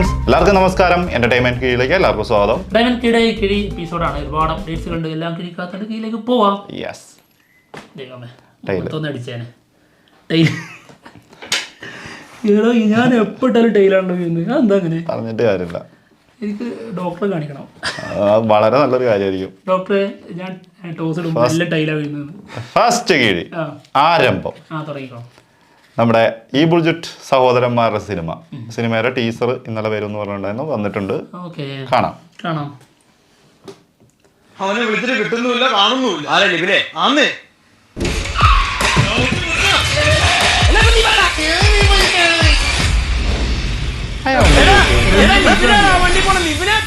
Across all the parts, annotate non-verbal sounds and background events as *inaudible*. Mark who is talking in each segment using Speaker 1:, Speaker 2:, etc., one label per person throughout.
Speaker 1: Friends എല്ലാവർക്കും നമസ്കാരം. Entertainment കീഴിലേക്ക് എല്ലാവർക്കും സ്വാഗതം.
Speaker 2: ഡയമണ്ട് കിട കിഴി എപ്പിസോഡാണ് ഒരുപാട് അപ്ഡേറ്റ്സ് ഉണ്ട് എല്ലാം കിഴിക്കാത്തോണ്ട് കീഴിലേക്ക് പോവാം.
Speaker 1: യെസ്
Speaker 2: ദൈവമേ
Speaker 1: Tail.
Speaker 2: അടിച്ചേനെ. ടൈൽ എടോ ഞാൻ എപ്പോഴും ടൈലാണല്ലോ വീഴുന്നത് എന്താ അങ്ങനെ?
Speaker 1: പറഞ്ഞിട്ട് കാര്യമില്ല.
Speaker 2: എനിക്ക് ഡോക്ടറെ കാണിക്കണം.
Speaker 1: വളരെ നല്ലൊരു കാര്യമായിരിക്കും.
Speaker 2: ഡോക്ടറെ ഞാൻ ടോസ് ഇടുമ്പോൾ നല്ല ടൈലാണ് വീഴുന്നത്
Speaker 1: ഫസ്റ്റ് കീഴി.
Speaker 2: ആ.
Speaker 1: ആരംഭം.
Speaker 2: ആ തുടങ്ങിക്കോ.
Speaker 1: നമ്മുടെ ഈ ബുൾജുറ്റ് സഹോദരന്മാരുടെ സിനിമ. സിനിമയുടെ ടീസർ ഇന്നലെ വരും എന്ന് പറഞ്ഞിട്ടുണ്ടായിരുന്നു. വന്നിട്ടുണ്ട്.
Speaker 2: ഓക്കെ.
Speaker 1: കാണാം.
Speaker 2: കാണാം.
Speaker 3: അവനെ വിളിച്ചിട്ട് കിട്ടുന്നുമില്ല കാണുന്നുമില്ല. ആരെ ലിബിനെ ആന്നേ. വണ്ടി പോണ ലിബിനെ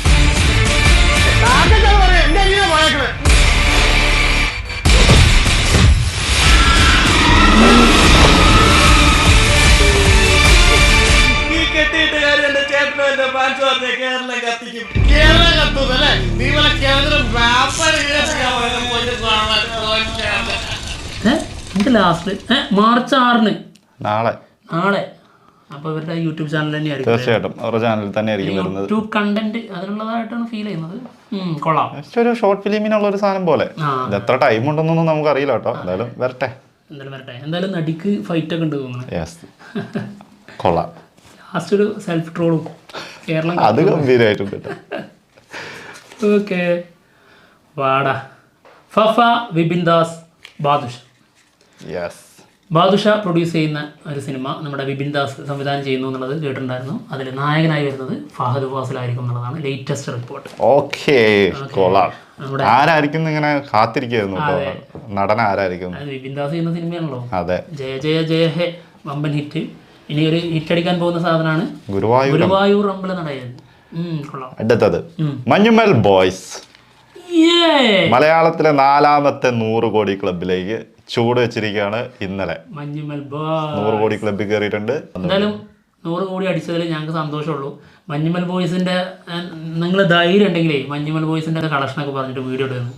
Speaker 2: ലാസ്റ്റ്. മാർച്ച് ആറിന്.
Speaker 1: നാളെ.
Speaker 2: നാളെ. അപ്പോൾ ഇവരുടെ യൂട്യൂബ് ചാനൽ തന്നെയായിരിക്കും
Speaker 1: തീർച്ചയായിട്ടും. അവരുടെ ചാനലിൽ തന്നെ ആയിരിക്കും വരുന്നത്.
Speaker 2: യൂട്യൂബ് കണ്ടന്റ് അതിനുള്ളതായിട്ടാണ് ഫീൽ ചെയ്യുന്നത്. കൊള്ളാം.
Speaker 1: ഒരു ഷോർട്ട് ഫിലിമിനുള്ള ഒരു സാധനം പോലെ. ഇത് എത്ര ടൈം ഉണ്ടെന്നൊന്നും നമുക്ക് അറിയില്ല കേട്ടോ. എന്തായാലും വരട്ടെ.
Speaker 2: എന്തായാലും വരട്ടെ. എന്തായാലും നടിക്ക് ഫൈറ്റ് ഒക്കെ ഉണ്ട് തോന്നുന്നു.
Speaker 1: കൊള്ളാം.
Speaker 2: ലാസ്റ്റ് ഒരു സെൽഫ് ട്രോളും കേരളം
Speaker 1: അത് ഗംഭീരമായിട്ടുണ്ട്
Speaker 2: ഓക്കെ വാടാ. ഫഫ വിപിൻ ദാസ് ബാദുഷ. ബാദുഷ പ്രൊഡ്യൂസ് ചെയ്യുന്ന ഒരു സിനിമ നമ്മുടെ വിപിൻ ദാസ് സംവിധാനം ചെയ്യുന്നു എന്നുള്ളത് കേട്ടിട്ടുണ്ടായിരുന്നു. അതിൽ നായകനായി വരുന്നത് ഫഹദ് ഫാസിലായിരിക്കും എന്നുള്ളതാണ് ലേറ്റസ്റ്റ് റിപ്പോർട്ട്
Speaker 1: ഓക്കേ ആരായിരിക്കും ഇങ്ങനെ കാത്തിരിക്കുന്നു നടൻ ആരായിരിക്കും?
Speaker 2: വിപിൻ ദാസ് ചെയ്യുന്ന സിനിമയാണല്ലോ
Speaker 1: അതെ.
Speaker 2: ജയ ജയ ജയ ഹെ വമ്പൻ ഹിറ്റ്. ഇനി ഒരു ഹിറ്റ് അടിക്കാൻ പോകുന്ന സാധനമാണ്
Speaker 1: ഗുരുവായൂർ
Speaker 2: ഗുരുവായൂർ അമ്പല നടയായിരുന്നു
Speaker 1: അടുത്തത്. മഞ്ഞുമൽ ബോയ്സ്! മലയാളത്തിലെ നാലാമത്തെ നൂറ് കോടി ക്ലബിലേക്ക് ചൂട് വെച്ചിരിക്കുകയാണ് ഇന്നലെ.
Speaker 2: മഞ്ഞുമൽ
Speaker 1: നൂറ് കോടി ക്ലബ്ബിൽ കയറിയിട്ടുണ്ട്.
Speaker 2: എന്തായാലും നൂറ് കോടി അടിച്ചതിൽ ഞങ്ങൾക്ക് സന്തോഷമുള്ളൂ. മഞ്ഞുമൽ ബോയ്സിന്റെ നിങ്ങൾ ധൈര്യം ഉണ്ടെങ്കിലേ മഞ്ഞുമൽ ബോയ്സിന്റെ കളക്ഷനൊക്കെ പറഞ്ഞിട്ട് വീഡിയോ ഇടുന്നു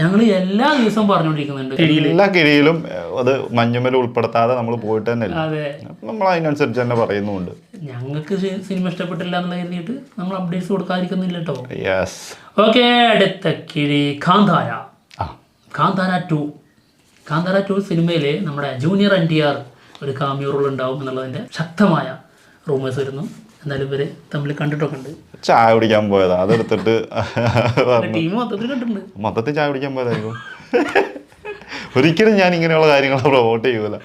Speaker 2: ഞങ്ങൾ എല്ലാ ദിവസവും പറഞ്ഞുകൊണ്ടിരിക്കുന്നുണ്ട്.
Speaker 1: എല്ലാ കിഴിയിലും അത് മഞ്ഞുമൽ ഉൾപ്പെടുത്താതെ നമ്മൾ പോയിട്ട് തന്നെ
Speaker 2: അതെ.
Speaker 1: നമ്മൾ അതിനനുസരിച്ച് തന്നെ പറയുന്നുണ്ട്
Speaker 2: ഞങ്ങൾക്ക് സിനിമ ഇഷ്ടപ്പെട്ടില്ല എന്ന് കരുതിയിട്ട് നമ്മൾ അപ്ഡേറ്റ്സ് കൊടുക്കാതിരിക്കുന്നില്ല കേട്ടോ.
Speaker 1: യെസ്
Speaker 2: ഓക്കെ അടുത്ത കിഴി കാന്താര. കാന്താര ടു കാന്താര ടു സിനിമയിൽ നമ്മുടെ ജൂനിയർ എൻ ടി ആർ ഒരു കാമിയോ റോൾ ഉണ്ടാവും എന്നുള്ളതിന്റെ ശക്തമായ റൂമേഴ്സ് വരുന്നു. എന്നാലും ഇവർ തമ്മിൽ കണ്ടിട്ടൊക്കെ ഉണ്ട്.
Speaker 1: ചായ കുടിക്കാൻ പോയതാ. അതെടുത്തിട്ട്.
Speaker 2: ടീം മൊത്തത്തിൽ കണ്ടിട്ടുണ്ട്.
Speaker 1: മൊത്തത്തിൽ ചായ കുടിക്കാൻ പോയതായിരിക്കും. ഒരിക്കലും ഞാൻ ഇങ്ങനെയുള്ള കാര്യങ്ങൾ പ്രൊമോട്ട് ചെയ്യൂല.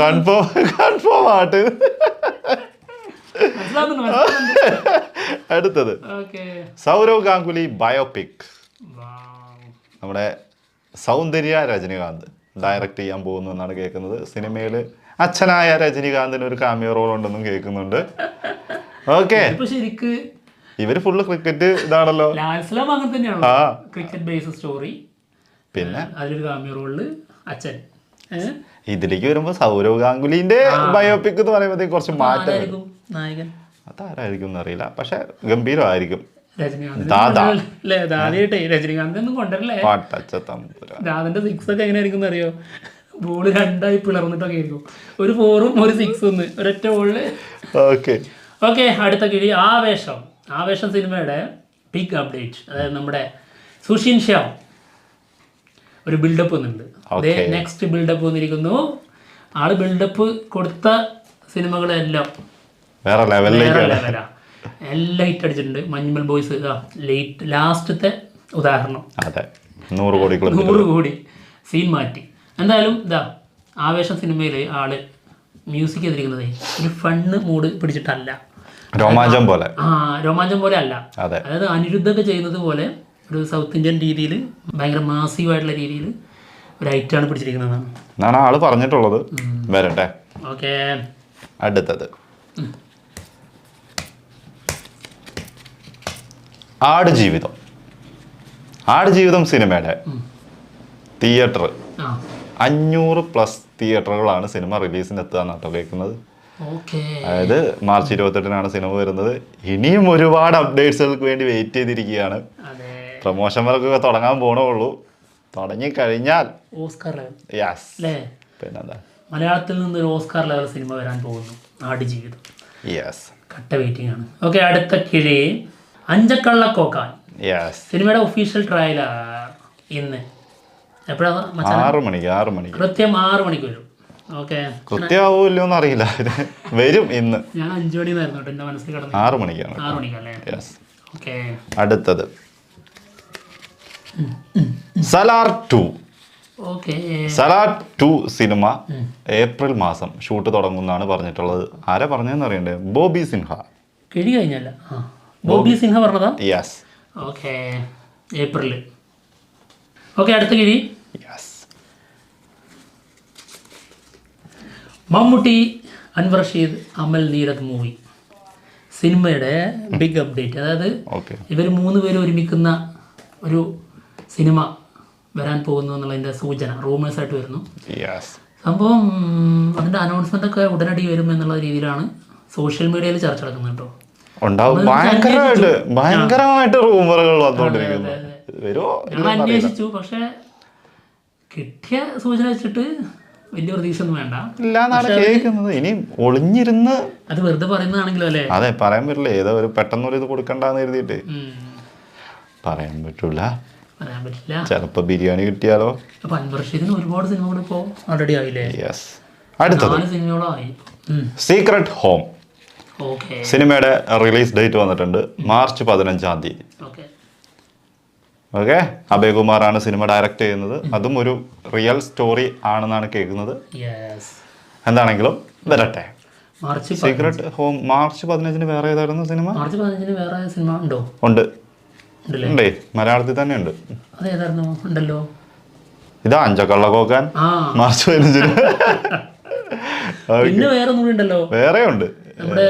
Speaker 1: കൺഫേം കൺഫേം ആട്ട്. അടുത്തത്. സൗരവ് ഗാംഗുലി ബയോപിക് നമ്മുടെ സൗന്ദര്യ രജനികാന്ത്. ഡയറക്റ്റ് ചെയ്യാൻ പോകുന്നു എന്നാണ് കേൾക്കുന്നത്. സിനിമയിൽ അച്ഛനായ രജനികാന്തിന് ഒരു കാമിയോ റോൾ ഉണ്ടെന്നും കേൾക്കുന്നുണ്ട്. ഓക്കെ ഇവർ ഫുള്ള് ക്രിക്കറ്റ് ഇതാണല്ലോ.
Speaker 2: അങ്ങനെ തന്നെയാണ് ക്രിക്കറ്റ് ബേസ് സ്റ്റോറി
Speaker 1: പിന്നെ?
Speaker 2: അതിലൊരു കാമിയോ റോളിൽ അച്ഛൻ.
Speaker 1: ഇതിലേക്ക് വരുമ്പോ സൗരവ് ഗാംഗുലിന്റെ ബയോപിക് എന്ന് പറയുമ്പോഴത്തേക്ക് കുറച്ച് മാറ്റം അതാരായിരിക്കും എന്നറിയില്ല. പക്ഷെ ഗംഭീരമായിരിക്കും.
Speaker 2: രജനീകാന്ത് ദാദയായിട്ടേ രജനീകാന്ത് ഒന്നും
Speaker 1: തമ്പുര
Speaker 2: ദാദന്റെ സിക്സ് ഒക്കെ എങ്ങനെയായിരിക്കും അറിയോ ബോൾ രണ്ടായി പിളർന്നിട്ടൊക്കെ ആയിരിക്കും. ഒരു ഫോറും ഒരു സിക്സ് ഒന്ന്. ഒരൊറ്റ ബോളിൽ
Speaker 1: ഓക്കെ.
Speaker 2: ഓക്കെ അടുത്ത കിഴി. ആവേശം. ആവേശം സിനിമയുടെ ബിഗ് അപ്ഡേറ്റ് അതായത് നമ്മുടെ സുഷിൻ ശ്യാം ഒരു ബിൽഡപ്പ് വന്നിട്ടുണ്ട്. നെക്സ്റ്റ് ബിൽഡപ്പ് വന്നിരിക്കുന്നു. ആൾ ബിൽഡപ്പ് കൊടുത്ത സിനിമകളെല്ലാം
Speaker 1: വേറെ
Speaker 2: വേറെ ഹിറ്റ് അടിച്ചിട്ടുണ്ട്. മഞ്ഞുമൽ ബോയ്സ് ലേറ്റ് ലാസ്റ്റത്തെ ഉദാഹരണം.
Speaker 1: അതെ. നൂറ് കോടി
Speaker 2: നൂറ് കോടി. സീൻ മാറ്റി. എന്തായാലും ഇതാ ആവേശം സിനിമയിൽ ആൾ മ്യൂസിക് എതിരിക്കുന്നത് ഒരു ഫണ്ണ് മൂഡ് പിടിച്ചിട്ടല്ല.
Speaker 1: രോമാഞ്ചം പോലെ.
Speaker 2: ആ രോമാഞ്ചം പോലെ അല്ല. അതായത് അനിരുദ്ധൊക്കെ ചെയ്യുന്നത് പോലെ ഒരു സൗത്ത് ഇന്ത്യൻ രീതിയിൽ ഭയങ്കര മാസീവായിട്ടുള്ള രീതിയിൽ ഒരു ഐറ്റാണ് പിടിച്ചിരിക്കുന്നതാണ്
Speaker 1: ഞാൻ ആൾ പറഞ്ഞിട്ടുള്ളത്. വരട്ടെ.
Speaker 2: ഓക്കെ
Speaker 1: അടുത്തത്. ആടുജീവിതം ആടുജീവിതം സിനിമയുടെ തിയേറ്റർ. അഞ്ഞൂറ് പ്ലസ് തിയേറ്ററുകളാണ് സിനിമ റിലീസിന് എത്തുക എന്നാട്ടോ കേൾക്കുന്നത്. അതായത് മാർച്ച് ഇരുപത്തെട്ടിനാണ് സിനിമ വരുന്നത്. ഇനിയും ഒരുപാട് അപ്ഡേറ്റ്സുകൾക്ക് വേണ്ടി വെയിറ്റ് ചെയ്തിരിക്കുകയാണ്. പ്രൊമോഷൻ വർക്കൊക്കെ തുടങ്ങാൻ പോണുള്ളൂ തുടങ്ങി കഴിഞ്ഞാൽ
Speaker 2: ഓസ്കാർ
Speaker 1: യെസ് പിന്നെന്താ?
Speaker 2: മലയാളത്തിൽ നിന്ന് ഒരു ഓസ്കാർ ലെവൽ സിനിമ വരാൻ പോകുന്നു. ആടുജീവിതം
Speaker 1: യെസ്
Speaker 2: കട്ട വെയിറ്റിംഗ് ആണ്. ഓക്കെ അടുത്ത കിഴി അഞ്ചക്കള്ള കോക്കാൻ സിനിമയുടെ ഒഫീഷ്യൽ ട്രയലർ ഇന്ന്. എപ്പോഴാണ് മച്ചാൻ
Speaker 1: ആറ് മണിക്ക് ആറ് മണിക്ക്.
Speaker 2: കൃത്യം ആറ് മണിക്ക് വരും. ഓക്കെ
Speaker 1: അറിയില്ല വരും ഇന്ന്.
Speaker 2: ഞാൻ അഞ്ചു മണിന്നായിരുന്നു കേട്ടോ എന്റെ മനസ്സിൽ കിടന്നു.
Speaker 1: ആറ് മണിക്കാണ്.
Speaker 2: ആറ് മണിക്കല്ലേ?
Speaker 1: യെസ്
Speaker 2: ഓക്കെ
Speaker 1: അടുത്തത്. Salaar two. Salaar two cinema April മാസം ഷൂട്ട് തുടങ്ങുന്നാണ് പറഞ്ഞിട്ടുള്ളത്. ആരാ പറഞ്ഞതെന്ന് അറിയണ്ടേ ബോബി സിൻഹ.
Speaker 2: കിഴി കഴിഞ്ഞല്ല. ബോബി സിൻഹ പറഞ്ഞതാ?
Speaker 1: യെസ്
Speaker 2: ഓക്കെ ഏപ്രിൽ ഓക്കെ അടുത്ത കിഴി.
Speaker 1: Yes
Speaker 2: Mammootty Anwar Rasheed Amal Neerad movie. സിനിമയുടെ ബിഗ് അപ്ഡേറ്റ് അതായത് ഇവർ മൂന്ന് പേര് ഒരുമിക്കുന്ന ഒരു സിനിമ വരാൻ പോകുന്നു എന്നുള്ളതിന്റെ സൂചന റൂമേഴ്സ് ആയിട്ട് വരുന്നു. സംഭവം അതിന്റെ അനൗൺസ്മെന്റ് ഒക്കെ ഉടനടി വരും എന്നുള്ള രീതിയിലാണ് സോഷ്യൽ മീഡിയയിൽ ചർച്ച നടക്കുന്നത് കേട്ടോ.
Speaker 1: ഉണ്ടാവും. ഭയങ്കരമായിട്ട് ഭയങ്കരമായിട്ട് റൂമറുകൾ വന്നുകൊണ്ടിരിക്കുന്നു വരുമോ
Speaker 2: അന്വേഷിച്ചു പക്ഷേ കിട്ടിയ സൂചന വെച്ചിട്ട് വലിയ പ്രതീക്ഷ ഒന്നും വേണ്ട
Speaker 1: ഇല്ല എന്നാണ് കേൾക്കുന്നത്. ഇനി ഒളിഞ്ഞിരുന്ന്
Speaker 2: അത് വെറുതെ പറയുന്നതാണെങ്കിലും അല്ലേ?
Speaker 1: അതെ പറയാൻ പറ്റില്ല. ഏതോ ഒരു പെട്ടെന്നൊരു ഇത് കൊടുക്കണ്ടെന്ന് എഴുതിയിട്ട് പറയാൻ പറ്റൂല.
Speaker 2: പറയാൻ പറ്റില്ല.
Speaker 1: ചിലപ്പോ ബിരിയാണി കിട്ടിയാലോ?
Speaker 2: അപ്പൊ ഒരുപാട് സിനിമകൾ ഇപ്പോ ഓൾറെഡി ആയില്ലേ?
Speaker 1: യെസ് അടുത്തത്.
Speaker 2: സിനിമകളായി.
Speaker 1: സീക്രട്ട് ഹോം സിനിമയുടെ റിലീസ് ഡേറ്റ് വന്നിട്ടുണ്ട്. മാർച്ച് പതിനഞ്ചാം തീയതി.
Speaker 2: ഓക്കെ
Speaker 1: അഭയകുമാറാണ് സിനിമ ഡയറക്റ്റ് ചെയ്യുന്നത്. അതും ഒരു റിയൽ സ്റ്റോറി ആണെന്നാണ് കേൾക്കുന്നത്. എന്താണെങ്കിലും വരട്ടെ.
Speaker 2: മാർച്ച്
Speaker 1: സീക്രട്ട് ഹോം മാർച്ച് പതിനഞ്ചിന് വേറെ ഏതായിരുന്നു സിനിമ?
Speaker 2: മാർച്ച് പതിനഞ്ചിന് വേറെ സിനിമ ഉണ്ടോ?
Speaker 1: ഉണ്ട്. ഉണ്ടേ. മലയാളത്തിൽ തന്നെ ഉണ്ട്.
Speaker 2: അതേതായിരുന്നു? ഉണ്ടല്ലോ.
Speaker 1: ഇതാ അഞ്ചക്കള്ളക്കോക്കാൻ
Speaker 2: ആ.
Speaker 1: മാർച്ച് പതിനഞ്ചിന്. *laughs*
Speaker 2: പിന്നെ വേറെ ഒന്നും ഉണ്ടല്ലോ.
Speaker 1: വേറെ ഉണ്ട്.
Speaker 2: നമ്മുടെ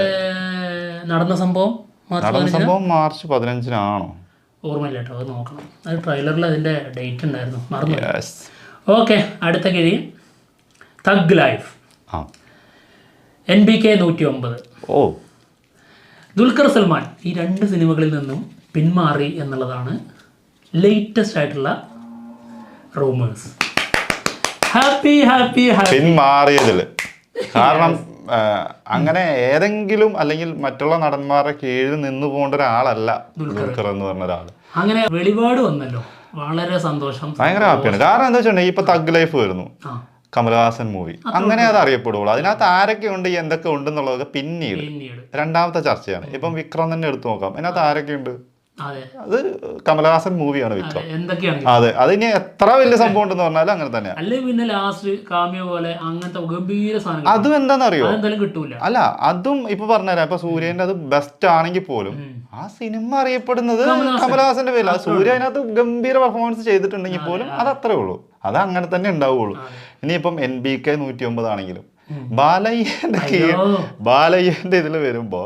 Speaker 2: നടന്ന സംഭവം
Speaker 1: നടന്ന സംഭവം മാർച്ച് പതിനഞ്ചിനാണോ?
Speaker 2: ഓർമ്മയില്ല കേട്ടോ അത് നോക്കണം. അത് ട്രെയിലറിൽ അതിന്റെ ഡേറ്റ് ഉണ്ടായിരുന്നു മറന്നു ഓക്കെ അടുത്ത കിഴി thug life N B K നൂറ്റി ഒമ്പത്
Speaker 1: ഓ.
Speaker 2: ദുൽഖർ സൽമാൻ ഈ രണ്ട് സിനിമകളിൽ നിന്നും പിന്മാറി എന്നുള്ളതാണ് ലേറ്റസ്റ്റ് ആയിട്ടുള്ള റൂമേഴ്സ് ഹാപ്പി ഹാപ്പി ഹാപ്പി
Speaker 1: പിന്മാറിയതിൽ കാരണം അങ്ങനെ ഏതെങ്കിലും അല്ലെങ്കിൽ മറ്റുള്ള നടന്മാരുടെ കീഴിൽ നിന്ന് പോകേണ്ട ഒരാളല്ല ദുൽഖർ. എന്ന് പറഞ്ഞ ഒരാൾ
Speaker 2: അങ്ങനെ വെളിപാട് വന്നല്ലോ. വളരെ സന്തോഷം.
Speaker 1: ഭയങ്കര ഹാപ്പിയാണ് കാരണം എന്താ വെച്ചിട്ടുണ്ടെങ്കിൽ ഇപ്പൊ തഗ് ലൈഫ് വരുന്നു.
Speaker 2: കമൽഹാസൻ
Speaker 1: കമലഹാസൻ മൂവി അങ്ങനെ അത് അറിയപ്പെടുള്ളൂ. അതിനകത്ത് ആരൊക്കെ ഉണ്ട് എന്തൊക്കെ ഉണ്ട് എന്നുള്ളതൊക്കെ പിന്നീട്.
Speaker 2: പിന്നീട്.
Speaker 1: രണ്ടാമത്തെ ചർച്ചയാണ്. ഇപ്പം വിക്രം തന്നെ എടുത്തു നോക്കാം. അതിനകത്ത് ആരൊക്കെ ഉണ്ട്?
Speaker 2: അതെ.
Speaker 1: കമലഹാസൻ മൂവിയാണ് വിക്രം.
Speaker 2: അതെ
Speaker 1: അതെ അതിന് എത്ര വലിയ സംഭവം ഉണ്ടെന്ന് പറഞ്ഞാലും അങ്ങനെ തന്നെയാണ്
Speaker 2: പിന്നെ ലാസ്റ്റ് കാമ്യ പോലെ അങ്ങനത്തെ ഗംഭീര സാധനം
Speaker 1: അതും എന്താണെന്നറിയോ?
Speaker 2: കിട്ടൂല.
Speaker 1: അല്ല അതും ഇപ്പൊ പറഞ്ഞുതരാം. ഇപ്പൊ സൂര്യന്റെ അത് ബെസ്റ്റ് ആണെങ്കിൽ പോലും ആ സിനിമ അറിയപ്പെടുന്നത് കമലഹാസന്റെ അത് സൂര്യ അതിനകത്ത് ഗംഭീര പെർഫോമൻസ് ചെയ്തിട്ടുണ്ടെങ്കിൽ പോലും അത്. അത്രേ ഉള്ളൂ. അത് അങ്ങനെ തന്നെ ഉണ്ടാവുള്ളൂ ഇനിയിപ്പം എൻ ബി കെ നൂറ്റി ഒമ്പത് ആണെങ്കിലും ബാലയ്യന്റെ. ബാലയ്യന്റെ ഇതിൽ വരുമ്പോ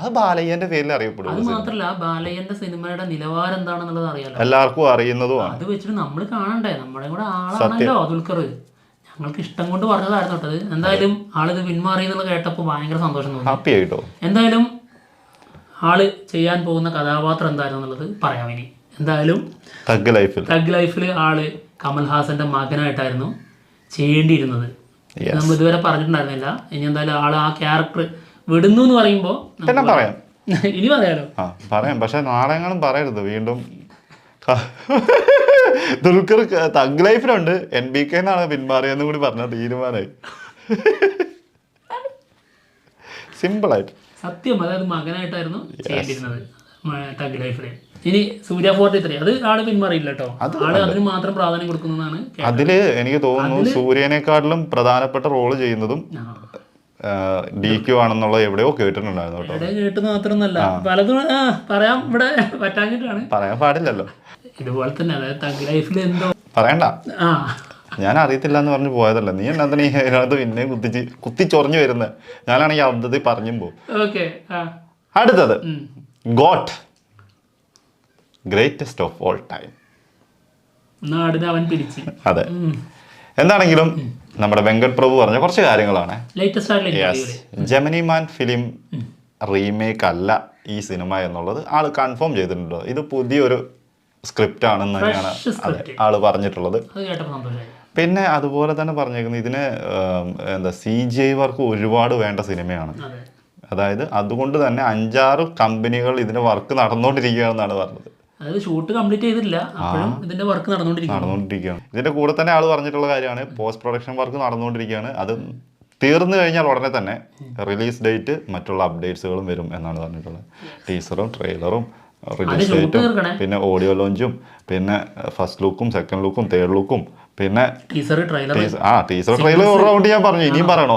Speaker 1: അത് ബാലയ്യന്റെ പേരിൽ അറിയപ്പെടും
Speaker 2: അത് മാത്രല്ല ബാലയ്യന്റെ സിനിമയുടെ നിലവാരം എന്താണെന്നുള്ളത് അറിയാലോ
Speaker 1: എല്ലാവർക്കും അറിയുന്നതുമാണ്.
Speaker 2: അത് വെച്ചിട്ട് നമ്മൾ കാണണ്ടേ? നമ്മുടെ കൂടെ ആളാണല്ലോ ദുൽഖർ ഞങ്ങൾക്ക് ഇഷ്ടം കൊണ്ട് പറഞ്ഞതായിരുന്നു കേട്ടത് എന്തായാലും ആളിത് പിന്മാറി എന്നുള്ള കേട്ടപ്പോൾ ഭയങ്കര സന്തോഷം തോന്നി.
Speaker 1: ഹാപ്പി ആയിട്ടോ?
Speaker 2: എന്തായാലും ആൾ ചെയ്യാൻ പോകുന്ന കഥാപാത്രം എന്തായിരുന്നു എന്നുള്ളത് പറയാം ഇനി. എന്തായാലും
Speaker 1: തഗ് ലൈഫിൽ
Speaker 2: തഗ് ലൈഫിൽ ആൾ കമൽഹാസന്റെ മകനായിട്ടായിരുന്നു ചെയ്യേണ്ടിയിരുന്നത്. നമ്മൾ ഇതുവരെ പറഞ്ഞിട്ടുണ്ടായിരുന്നില്ല. ഇനി എന്തായാലും ആൾ ആ ക്യാരക്ടർ വിടുന്നു എന്ന് പറയുമ്പോൾ
Speaker 1: പിന്നെ പറയാം.
Speaker 2: ഇനി പറയാലോ?
Speaker 1: ആ പറയാം. പക്ഷെ നാളെങ്ങളും പറയരുത്. വീണ്ടും *laughs* ദുൽഖർ തഗ് ലൈഫിലുണ്ട്. എൻ ബി കെ എന്നാണ് പിന്മാറിയെന്ന് കൂടി പറഞ്ഞ തീരുമാനമായി. സിമ്പിളായിട്ട്.
Speaker 2: സത്യം. അതായത് മകനായിട്ടായിരുന്നു ചെയ്തിരുന്നത് തഗ് ലൈഫിലെ ഇനി സൂര്യ ഫോർട്ടി ത്രീ. അത് ആൾ പിന്മാറിയില്ല കേട്ടോ. ആൾ അതിന് മാത്രം പ്രാധാന്യം കൊടുക്കുന്നതാണ്
Speaker 1: അതിൽ എനിക്ക് തോന്നുന്നു സൂര്യനെക്കാട്ടിലും പ്രധാനപ്പെട്ട റോൾ ചെയ്യുന്നതും. ഡി ക്യു ആണെന്നുള്ളത് എവിടെയോ കേട്ടിട്ടുണ്ടായിരുന്നു കേട്ടോ.
Speaker 2: ഇവിടെ പലതും പറ്റാഞ്ഞിട്ടാണ്.
Speaker 1: പറയാൻ പാടില്ലല്ലോ.
Speaker 2: ഇതുപോലെ തന്നെ അതായത് ലൈഫിൽ എന്തോ
Speaker 1: പറയണ്ട. ഞാൻ അറിയത്തില്ല എന്ന് പറഞ്ഞു പോയതല്ല. നീ എന്നാ ഈ അതിനകത്ത് പിന്നെ കുത്തിച്ച് കുത്തിച്ചൊറിഞ്ഞു വരുന്നത് ഞാനാണെങ്കിൽ അബ്ദത്തിൽ പറഞ്ഞു പോകും അടുത്തത്. GOAT. Greatest of all time.
Speaker 2: നാടിനെ അവൻ പിടിച്ച്
Speaker 1: അതെ. എന്താണെങ്കിലും നമ്മുടെ വെങ്കട് പ്രഭു പറഞ്ഞ കുറച്ച് കാര്യങ്ങളാണ്. ജെമിനി മാൻ ഫിലിം റീമേക്ക് അല്ല? ഈ സിനിമ എന്നുള്ളത്. ആൾ കൺഫേം ചെയ്തിട്ടുണ്ട്? ഇത് പുതിയൊരു സ്ക്രിപ്റ്റ് ആണെന്ന് തന്നെയാണ് ആൾ പറഞ്ഞിട്ടുള്ളത്. പിന്നെ അതുപോലെ തന്നെ പറഞ്ഞേക്കുന്നത് ഇതിന് എന്താ സി ജി ഐ വർക്ക് ഒരുപാട് വേണ്ട സിനിമയാണ്. അതായത് അതുകൊണ്ട് തന്നെ അഞ്ചാറ് കമ്പനികൾ ഇതിന് വർക്ക് നടന്നുകൊണ്ടിരിക്കുകയാണെന്നാണ് പറഞ്ഞത്.
Speaker 2: അതായത് ഷൂട്ട് കംപ്ലീറ്റ് ചെയ്തിട്ടില്ല അപ്പോഴും ഇതിന്റെ വർക്ക് നടന്നുകൊണ്ടിരിക്കുന്നു.
Speaker 1: നടന്നുകൊണ്ടിരിക്കുകയാണ്. ഇതിന്റെ കൂടെ തന്നെ ആൾ പറഞ്ഞിട്ടുള്ള കാര്യമാണ് പോസ്റ്റ് പ്രൊഡക്ഷൻ വർക്ക് നടന്നുകൊണ്ടിരിക്കുകയാണ്. അത് തീർന്നു കഴിഞ്ഞാൽ ഉടനെ തന്നെ റിലീസ് ഡേറ്റ് മറ്റുള്ള അപ്ഡേറ്റ്സുകളും വരും എന്നാണ് പറഞ്ഞിട്ടുള്ളത്. ടീസറും ട്രെയിലറും റിലീസ് ഡേറ്റും പിന്നെ ഓഡിയോ ലോഞ്ചും പിന്നെ ഫസ്റ്റ് ലുക്കും സെക്കൻഡ് ലുക്കും തേർഡ് ലുക്കും പിന്നെ ആ ടീസർ ട്രെയിലർ ഒരു റൗണ്ട് ഞാൻ പറഞ്ഞു ഇനിയും പറയണോ?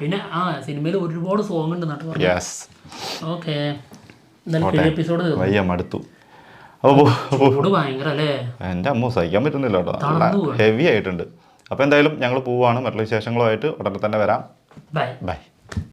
Speaker 2: പിന്നെ ആ സിനിമയിൽ ഒരുപാട് സോങ് ഉണ്ട്
Speaker 1: യെസ്
Speaker 2: ഓക്കെ എപ്പിസോഡ്
Speaker 1: വയ്യ മടുത്തു അപ്പോൾ
Speaker 2: ചൂട് ഭയങ്കര അല്ലേ
Speaker 1: എന്റെ അമ്മ സഹിക്കാൻ പറ്റുന്നില്ല കേട്ടോ. ഹെവി ആയിട്ടുണ്ട്. അപ്പോൾ എന്തായാലും ഞങ്ങൾ പോവാണ്. മറ്റുള്ള വിശേഷങ്ങളുമായിട്ട് ഉടനെ തന്നെ വരാം.
Speaker 2: ബൈ.
Speaker 1: ബൈ.